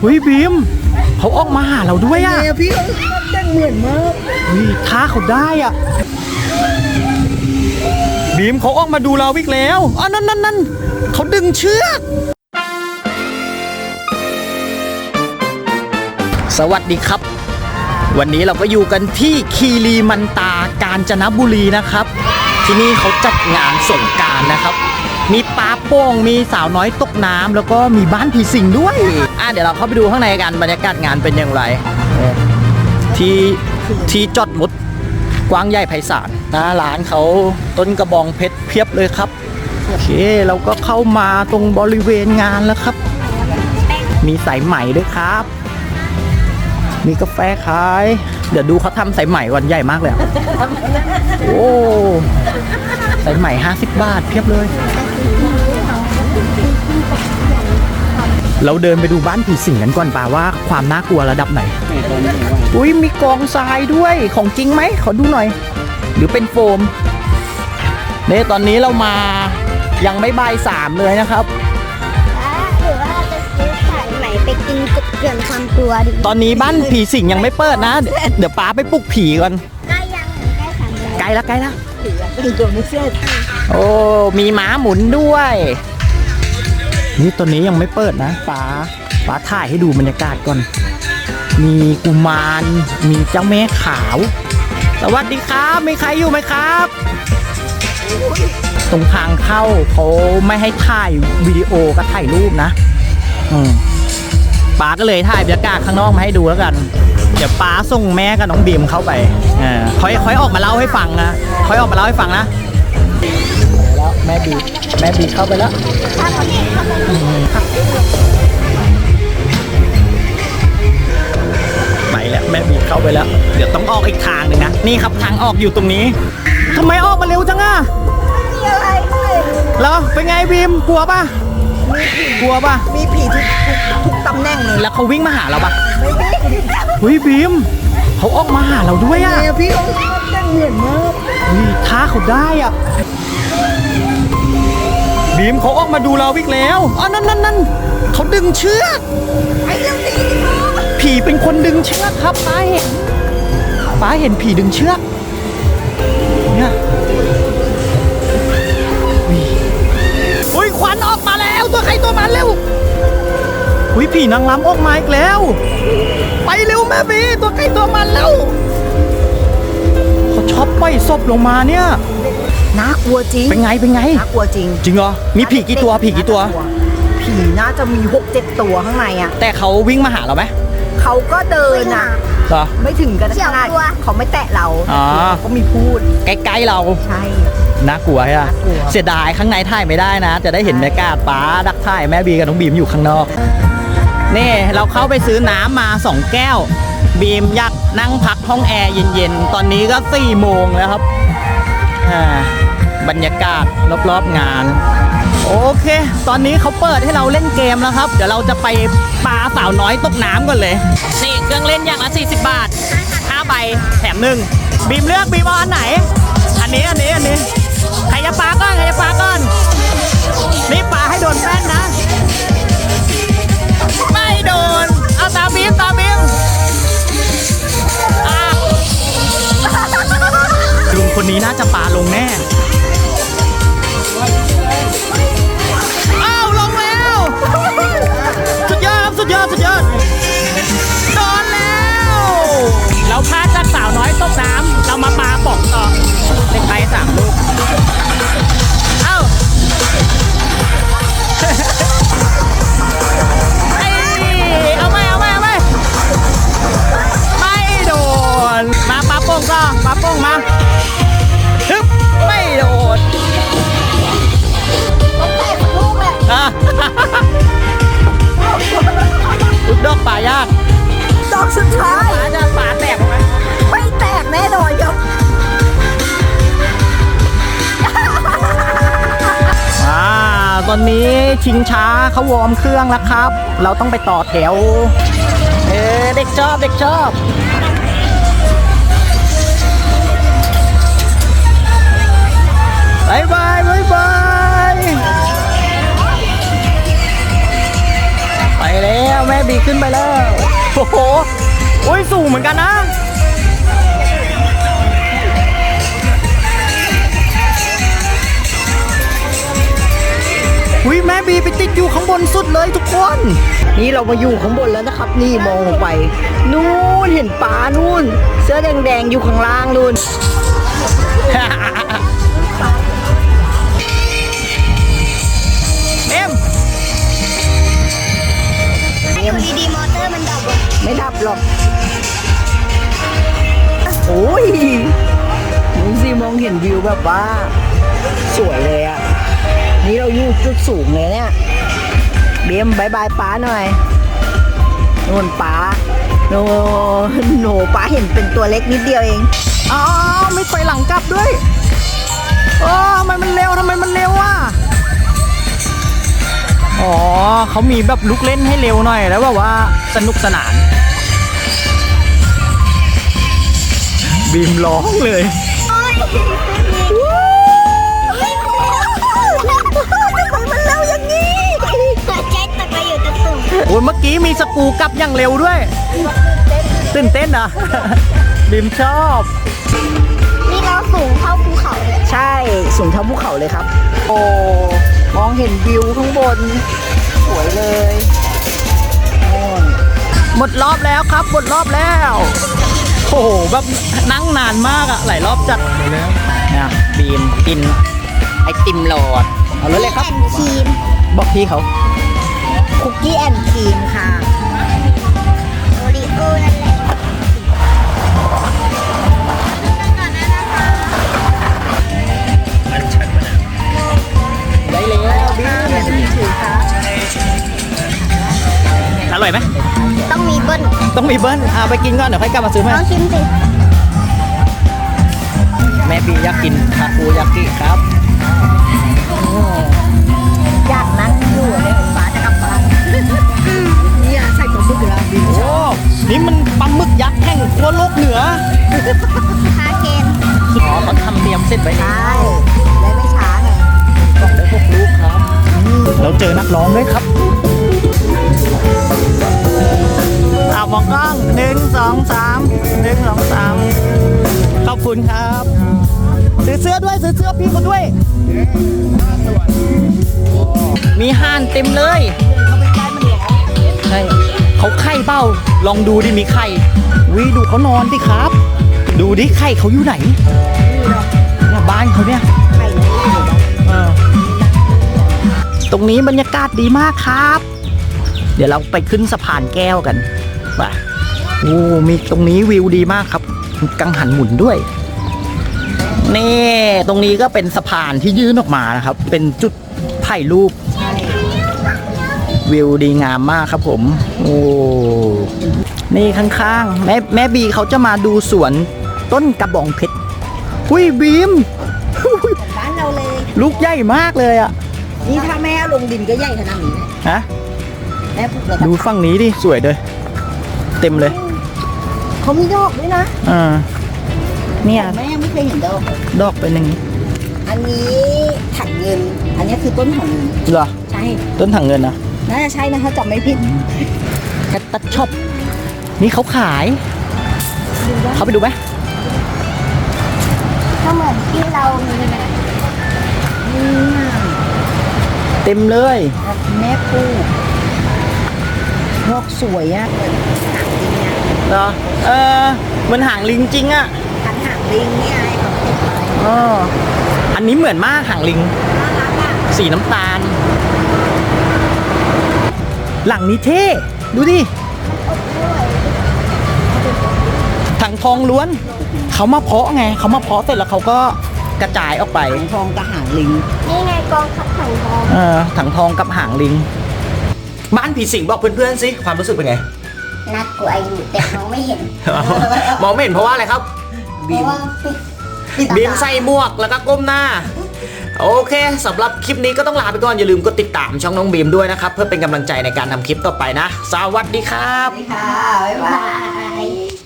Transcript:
เฮ้ยบีมเขาออกมาหาเราด้วยอะเนี่ยพี่แต่งเหมือนมากเฮ้ยท้าเขาได้อะบีมเขาออกมาดูเราอีกแล้วอ๋อนั่นนั่นนั่นเขาดึงเชือกสวัสดีครับ วันนี้เราก็อยู่กันที่คีรีมันตากาญจนบุรีนะครับ ที่นี่เขาจัดงานสงกรารนะครับ มีปลาโป่งมีสาวน้อยตกน้ำแล้วก็มีบ้านผีสิงด้วยอะเดี๋ยวเราเข้าไปดูข้างในกันบรรยากาศงานเป็นอย่างไร ที่ที่จอดรถกว้างใหญ่ไพศาลน้าร้านเขาต้นกระบองเพชรเพียบเลยครับโอเคเราก็เข้ามาตรงบริเวณงานแล้วครับ มีสายไหมด้วยครับ มีกาแฟขาย เดี๋ยวดูเขาทำสายไหมวันใหญ่มากเลยโอ้สายไหม50 บาทเพียบเลย เราเดินไปดูบ้านผีสิงกันก่อนป่าว่าความน่ากลัวระดับไหน อุ้ยมีกองทรายด้วยของจริงไหมขอดูหน่อย หรือเป็นโฟมเนี่ยตอนนี้เรามายังไม่บ่ายสามเลยนะครับ หรือว่าจะซื้อสายไหมไปกินเกลื่อนความกลัวดิตอนนี้บ้านผีสิงยังไม่เปิดนะ เดี๋ยวเดี๋ยวป้าไปปลุกผีก่อน ใกล้ยังใกล้สามร้อยใกล้ละใกล้ละแต่งตัวไม่เสร็จ โอ้ มีม้าหมุนด้วย นี่ตอนนี้ยังไม่เปิดนะป้าป้าถ่ายให้ดูบรรยากาศก่อน มีกุมาร มีเจ้าแม่ขาว สวัสดีครับ มีใครอยู่ไหมครับ ตรงทางเข้าเขาไม่ให้ถ่ายวิดีโอก็ถ่ายรูปนะ อืมป้าก็เลยถ่ายบรรยากาศข้างนอกมาให้ดูแล้วกัน เดี๋ยวป้าส่งแม่กับน้องบีมเข้าไปเออค่อยค่อยออกมาเล่าให้ฟังนะค่อยออกมาเล่าให้ฟังนะ แล้วแม่บีแม่บีเข้าไปแล้วไปแล้วแม่บีเข้าไปแล้ว เดี๋ยวต้องออกอีกทางหนึ่งนะนี่ครับทางออกอยู่ตรงนี้ทำไมออกมาเร็วจังอะมีอะไรเลยแล้วเป็นไงบีมกลัวป่ะกลัวป่ะมีผีทุกทุกทุกตำแหน่งเลยแล้วเขาวิ่งมาหาเราป่ะไม่ได้เฮ้ยบีมเขาออกมาหาเราด้วยอะเนี่ยพี่แต่งเหมือนมากเฮ้ยท้าเขาได้อะ บีมเขาออกมาดูเราอีกแล้วอ๋อนั่นนั่นนั่นเขาดึงเชือกไอ้เรื่องนี้ผีเป็นคนดึงเชือกครับป้าเห็นป้าเห็นผีดึงเชือกเนี่ยอุ๊ยอุ้ยควันออกมาแล้วตัวใครตัวมันเร็วอุ้ยผีนางรำออกมาอีกแล้ว ไปเร็วแม่บีตัวใครตัวมันแล้วเขาชอบปล่อยศพลงมาเนี่ย น่ากลัวจริงเป็นไงเป็นไง น่ากลัวจริงจริงเหรอมีผีกี่ตัวผีกี่ตัว ผีน่าจะมีหกเจ็ดตัวข้างในอะแต่เขาวิ่งมาหาเราไหมเขาก็เดินอะเหรอ ไม่ถึงกันขนาดเขาไม่แตะเราอ๋อ เขามีพูดใกล้ๆเราใช่ น่ากลัวใช่ไหมน่ากลัว เสียดายข้างในถ่ายไม่ได้นะ จะได้เห็นบรรยากาศป้าดักถ่ายแม่บีกับน้องบีมอยู่ข้างนอก นี่เราเข้าไปซื้อน้ำมา2แก้ว บีมอยากนั่งพักห้องแอร์เย็นๆ ตอนนี้ก็4โมงแล้วครับอ่า บรรยากาศรอบๆงาน โอเค ตอนนี้เขาเปิดให้เราเล่นเกมแล้วครับ เดี๋ยวเราจะไปปลาสาวน้อยตกน้ำก่อนเลย นี่เครื่องเล่นอย่างละ 40 บาท5ใบแถมหนึ่งบีมเลือกบีมเอาอันไหน อันนี้อันนี้อันนี้ใครจะปลาก่อนใครจะปลาก่อนนี่ปลาให้โดนแป้นนะ ไม่โดน เอาตามบีมตามบีมอะลุงคนนี้น่าจะปลา สุดท้ายป่าจะป่าแตกไหมไม่แตกแน่นอนครับอ่าตอนนี้ชิงช้าเขาวอร์มเครื่องแล้วครับ เราต้องไปต่อแถว เออเด็กชอบเด็กชอบบายบายบายบายไปแล้วแม่บีขึ้นไปแล้ว โอ้โหโอ้ยสูงเหมือนกันนะ อุ้ยแม่บีไปติดอยู่ข้างบนสุดเลยทุกคน นี่เรามาอยู่ข้างบนแล้วนะครับ นี่มองลงไป นู่นเห็นปลานู่น เสื้อแดงๆอยู่ข้างล่างนู่นเอ็มอยู่ดีๆมอ ไม่ดับหรอกโอ้ยดูสิมองเห็นวิวแบบว่า สวยเลยอะนี่เราอยู่จุดสูงเลยเนี่ยเบียมบายบายป้าหน่อยนู่นป้าโนโนป้าเห็นเป็นตัวเล็กนิดเดียวเองอ๋อไม่ไปหลังกลับด้วยอ๋อทำไมมันเร็วทำไมมันเร็วอะอ๋อเขามีแบบลุกเล่นให้เร็วหน่อยแล้วแบบว่าสนุกสนาน บีมร้องเลยโอ้ยไม่พอทำไมมันเร็วอย่างนี้หัวใจตกไปอยู่ตะตุ่มโอ้ยเมื่อกี้มีสกูกลับอย่างเร็วด้วย ตื่นเต้นอะบีมชอบ นี่เราสูงเท่าภูเขาเลย ใช่ สูงเท่าภูเขาเลยครับ โอ้ มองเห็นวิวข้างบน สวยเลย หมดรอบแล้วครับ หมดรอบแล้ว โอ้โหแบบนั่งนานมากอะหลายรอบจัดเลยแล้วนะบีมกินไอติมหลอดเอาเลยเลยครับ แอนครีมบอกพี่เขา คุกกี้แอนด์ครีมค่ะ มีเบิ้ลเอาไปกินก่อนเดี๋ยวค่อยกลับมาซื้อลให้องชิมสิแม่บีอยากกินทาโกยากิครับอยากนั่งอยู่ในฟ้าจะกลับบ้านเนี่ยใส่ปลาหมึกแล้วบินโอ้นี่มันปลาหมึกยักษ์แห่งขั้วโลกเหนือคาเคนอ๋อเขาทำเตรียมเสร็จไว้แล้ใช่วได้ไม่ช้าไงบอกได้พวกลูกครับเราเจอนักร้องด้วยครับอ่า มองกล้องหนึ่งสองสามหนึ่งสองสามขอบคุณครับซื้อเสื้อด้วยซื้อเสื้อพี่เขาด้วย มีห่านเต็มเลยเขาไปใกล้มันร้อนใช่เขาไข่เป้าลองดูดิมีไข่วิดูเขานอนดิครับ ดูดิไข่เขาอยู่ไหนเนี่ยบ้านเขาเนี่ยไข่นี่อยู่บ้านเออตรงนี้บรรยากาศดีมากครับ เดี๋ยวเราไปขึ้นสะพานแก้วกัน ไปโอ้มีตรงนี้วิวดีมากครับมีกังหันหมุนด้วยนี่ตรงนี้ก็เป็นสะพานที่ยื่นออกมานะครับ เป็นจุดถ่ายรูปใช่วิวดีงามมากครับผม โอ้ นี่ข้างๆ แม่แม่บีเขาจะมาดูสวนต้นกระบองเพชรหุยบีมหุ้ยบ้านเราเลย ลูกใหญ่มากเลยอะนี่ถ้าแม่ลงดินก็ใหญ่ขนาดนี้เลยฮะ แม่ปลูกเลยดูฝั่งนี้ดิ สวยเลย เต็มเลยเขามีดอกด้วยนะอ่าเนี่ยแม่ยังไม่เคยเห็นดอกเลยดอกเป็นอย่างนี้ อันนี้ถังเงิน อันนี้คือต้นถังเงินเหรอ ใช่ ต้นถังเงินนะน่าจะใช่นะถ้าจำไม่ผิดแคตตัดช็อปนี่เขาขาย เขาไปดูไหมก็เหมือนที่เรามีนะอืมเต็มเลย แม่ปลูกดอกสวยอะ เหมือนหางลิงอะเหรอเออเหมันหางลิงจริงอะกันหางลิงเนี่ยไอ้ของเก็บไว้อ๋ออันนี้เหมือนมากหางลิง น่ารักอะสีน้ำตาล หลังนี้เท่ดูดิถังทองล้วน เขามาเพาะไง เขามาเพาะเสร็จแล้วเขาก็กระจายออกไปหางทองกับหางลิง นี่ไงกองขับถังทอง เออถังทองกับหางลิง บ้านผีสิงบอกเพื่อนๆสิ ความรู้สึกเป็นไง น่ากลัวอยู่แต่มองไม่เห็นมองไม่เห็นเพราะว่าอะไรครับ เพราะว่าปิดบีมใส่หมวกแล้วก็ก้มหน้า โอเคสำหรับคลิปนี้ก็ต้องลาไปก่อน อย่าลืมกดติดตามช่องน้องบีมด้วยนะครับ เพื่อเป็นกำลังใจในการทำคลิปต่อไปนะ สวัสดีครับค่ะ บ๊ายบาบายย